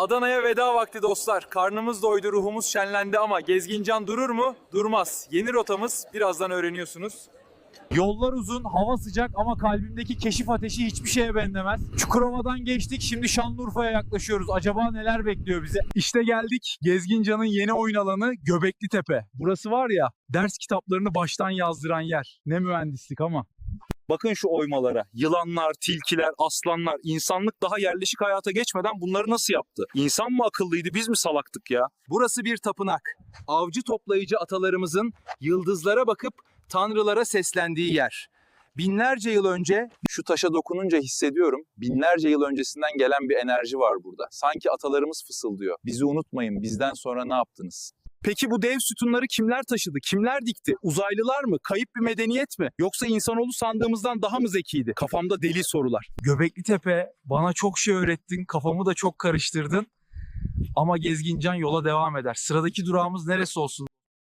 Adana'ya veda vakti dostlar. Karnımız doydu, ruhumuz şenlendi ama Gezgincan durur mu? Durmaz. Yeni rotamız birazdan öğreniyorsunuz. Yollar uzun, hava sıcak ama kalbimdeki keşif ateşi hiçbir şeye benzemez. Çukurova'dan geçtik, şimdi Şanlıurfa'ya yaklaşıyoruz. Acaba neler bekliyor bizi? İşte geldik. Gezgincan'ın yeni oyun alanı Göbekli Tepe. Burası var ya, ders kitaplarını baştan yazdıran yer. Ne mühendislik ama. Bakın şu oymalara. Yılanlar, tilkiler, aslanlar. İnsanlık daha yerleşik hayata geçmeden bunları nasıl yaptı? İnsan mı akıllıydı, biz mi salaktık ya? Burası bir tapınak. Avcı toplayıcı atalarımızın yıldızlara bakıp tanrılara seslendiği yer. Binlerce yıl önce şu taşa dokununca hissediyorum. Binlerce yıl öncesinden gelen bir enerji var burada. Sanki atalarımız fısıldıyor. Bizi unutmayın. Bizden sonra ne yaptınız? Peki bu dev sütunları kimler taşıdı? Kimler dikti? Uzaylılar mı? Kayıp bir medeniyet mi? Yoksa insanoğlu sandığımızdan daha mı zekiydi? Kafamda deli sorular. Göbekli Tepe bana çok şey öğrettin. Kafamı da çok karıştırdın. Ama Gezgincan yola devam eder. Sıradaki durağımız neresi olsun?